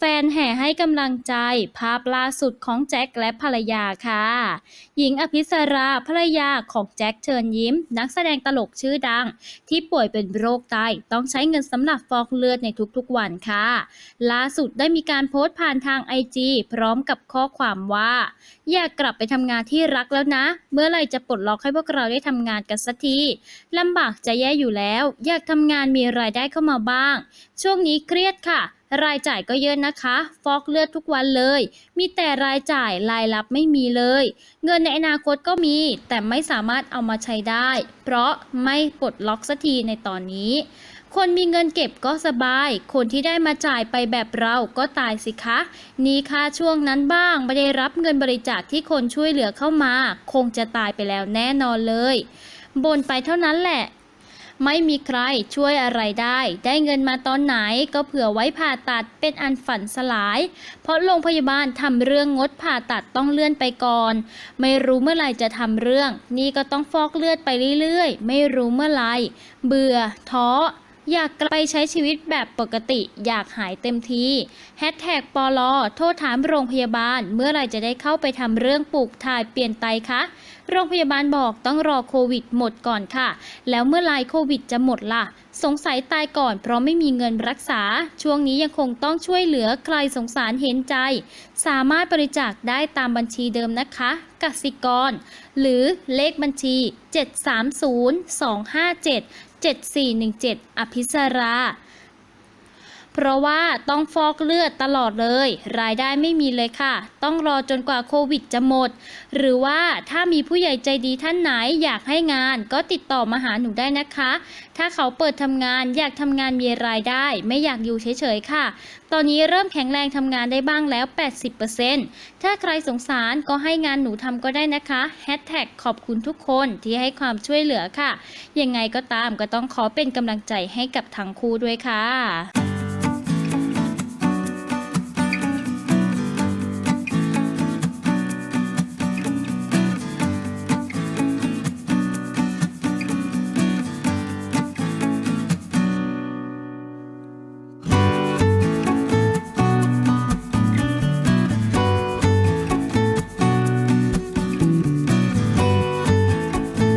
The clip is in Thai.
แฟนแห่ให้กำลังใจภาพล่าสุดของแจ็คและภรรยาค่ะ หญิงอภิสราภรรยาของแจ็คเชิญยิ้ม นักแสดงตลกชื่อดัง ที่ป่วยเป็นโรคไตต้องใช้เงินสำหรับฟอกเลือดในทุกๆวันค่ะ ล่าสุดได้มีการโพสต์ผ่านทางไอจีพร้อมกับข้อความว่า อยากกลับไปทำงานที่รักแล้วนะ เมื่อไหร่จะปลดล็อกให้พวกเราได้ทำงานกันสักทีลำบากจะแย่อยู่แล้ว อยากทำงานมีรายได้เข้ามาบ้าง ช่วงนี้เครียดค่ะ รายจ่ายก็เยอะนะคะ ฟอกเลือดทุกวันเลย มีแต่รายจ่ายรายรับไม่มีเลย เงินในอนาคตก็มี แต่ไม่สามารถเอามาใช้ได้ เพราะไม่ปลดล็อกสักทีในตอนนี้ คนมีเงินเก็บก็สบาย คนที่ได้มาจ่ายไปแบบเราก็ตายสิคะ นี่ค่าช่วงนั้นบ้างไม่ได้รับเงินบริจาคที่คนช่วยเหลือเข้ามา คงจะตายไปแล้วแน่นอนเลยบ่นไปเท่านั้นแหละ ไม่มีใครช่วยอะไรได้ ได้เงินมาตอนไหนก็เผื่อไว้ผ่าตัดเป็นอันฝันสลาย เพราะโรงพยาบาลทำเรื่องงดผ่าตัดต้องเลื่อนไปก่อน ไม่รู้เมื่อไหร่จะทำเรื่อง นี่ก็ต้องฟอกเลือดไปเรื่อยๆ ไม่รู้เมื่อไหร่เบื่อท้อ อยากกลับไปใช้ชีวิตแบบปกติอยากหายเต็มทีแฮชแท็กปลอโทษถามโรงพยาบาล เมื่อไรจะได้เข้าไปทำเรื่องปลูกถ่ายเปลี่ยนไตคะ โรงพยาบาลบอกต้องรอโควิดหมดก่อนค่ะ แล้วเมื่อไรโควิดจะหมดล่ะ สงสัยตายก่อนเพราะไม่มีเงินรักษา ช่วงนี้ยังคงต้องช่วยเหลือใครสงสารเห็นใจ สามารถบริจาคได้ตามบัญชีเดิมนะคะกสิกร หรือเลขบัญชี 730 257 7417 อภิสรา เพราะว่าต้องฟอกเลือดตลอดเลย รายได้ไม่มีเลยค่ะ ต้องรอจนกว่าโควิดจะหมด หรือว่าถ้ามีผู้ใหญ่ใจดีท่านไหนอยากให้งานก็ติดต่อมาหาหนูได้นะคะ ถ้าเขาเปิดทำงานอยากทำงานมีรายได้ ไม่อยากอยู่เฉยๆค่ะ ตอนนี้เริ่มแข็งแรงทำงานได้บ้างแล้ว 80%ถ้าใครสงสารก็ให้งานหนูทำก็ได้นะคะแฮชแท็กขอบคุณทุกคนที่ให้ความช่วยเหลือค่ะ ยังไงก็ตามก็ต้องขอเป็นกำลังใจให้กับทั้งคู่ด้วยค่ะ